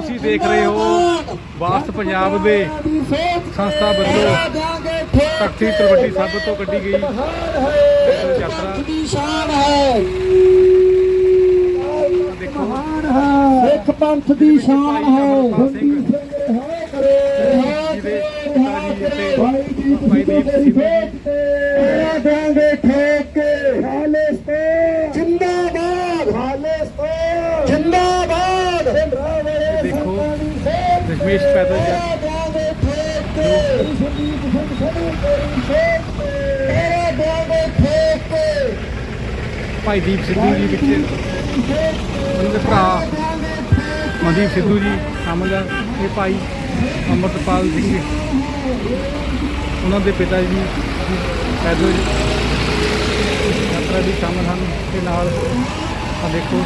ਤੁਸੀਂ ਦੇਖ ਰਹੇ ਹੋ ਬਾਸ ਪੰਜਾਬ ਦੇ ਸੰਸਥਾ ਵੱਲੋਂ ਤਖਤੀ ਤਲਵੱਡੀ ਸਾਹਿਬ ਤੋਂ ਕੱਢੀ ਗਈ। ਯਾਤਰਾ ਦੀ ਸ਼ਾਨ ਹੈ। ਦੇਖੋ ਸਿੱਖ ਪੰਥ ਦੀ ਸ਼ਾਨ ਹੈ ਭਾਈ ਦੀਪ ਸਿੰਘ ਜੀ ਦੇਂਗੇ ਠੋਕ ਦਸ਼ਮੇਸ਼ ਪੈਦਲ ਜਾ। ਭਾਈ ਦੀਪ ਸਿੱਧੂ ਜੀ ਵਿੱਚ ਉਹਨਾਂ ਦੇ ਭਰਾ ਮਨਦੀਪ ਸਿੱਧੂ ਜੀ ਸ਼ਾਮਲ ਆ। ਇਹ ਭਾਈ ਅਮਰਪਾਲ ਸਿੰਘ ਉਹਨਾਂ ਦੇ ਪਿਤਾ ਜੀ ਪੈਦਲ ਯਾਤਰਾ ਵੀ ਸ਼ਾਮਲ ਹਨ। ਤੇ ਨਾਲ ਆ ਦੇਖੋ।